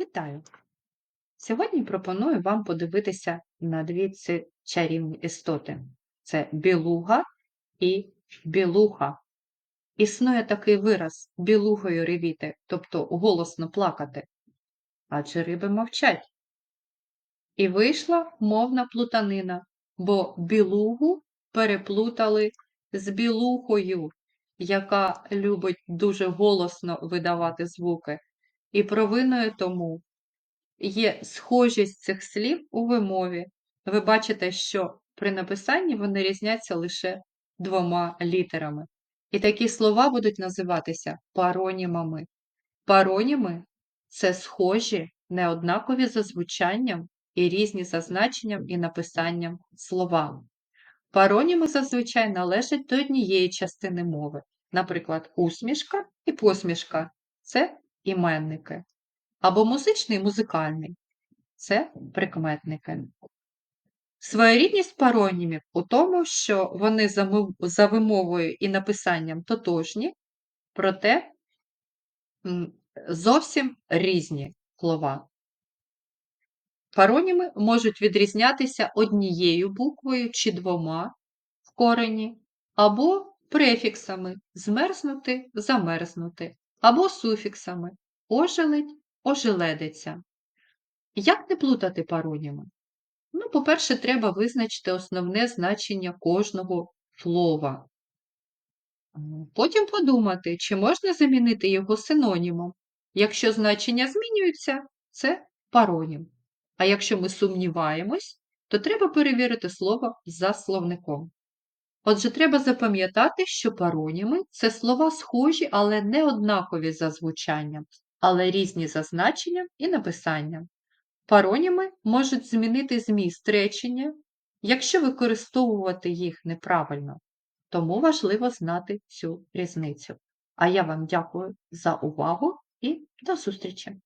Вітаю! Сьогодні пропоную вам подивитися на дві ці чарівні істоти: це білуга і білуха. Існує такий вираз білугою ревіти, тобто голосно плакати, адже риби мовчать. І вийшла мовна плутанина, бо білугу переплутали з білухою, яка любить дуже голосно видавати звуки. І провиною тому є схожість цих слів у вимові. Ви бачите, що при написанні вони різняться лише двома літерами. І такі слова будуть називатися паронімами. Пароніми це схожі, неоднакові за звучанням і різні за значенням і написанням слова. Пароніми зазвичай належать до однієї частини мови, наприклад, усмішка і посмішка це іменники, або музичний музикальний це прикметники. Своєрідність паронімів у тому, що вони за вимовою і написанням тотожні, проте зовсім різні слова. Пароніми можуть відрізнятися однією буквою чи двома в корені, або префіксами змерзнути, замерзнути, або суфіксами ожеледь, ожеледиця. Як не плутати пароніми? Ну, по-перше, треба визначити основне значення кожного слова. Потім подумати, чи можна замінити його синонімом. Якщо значення змінюються, це паронім. А якщо ми сумніваємось, то треба перевірити слово за словником. Отже, треба запам'ятати, що пароніми це слова схожі, але не однакові за звучанням, але різні за значенням і написанням. Пароніми можуть змінити зміст речення, якщо використовувати їх неправильно, тому важливо знати цю різницю. А я вам дякую за увагу і до зустрічі!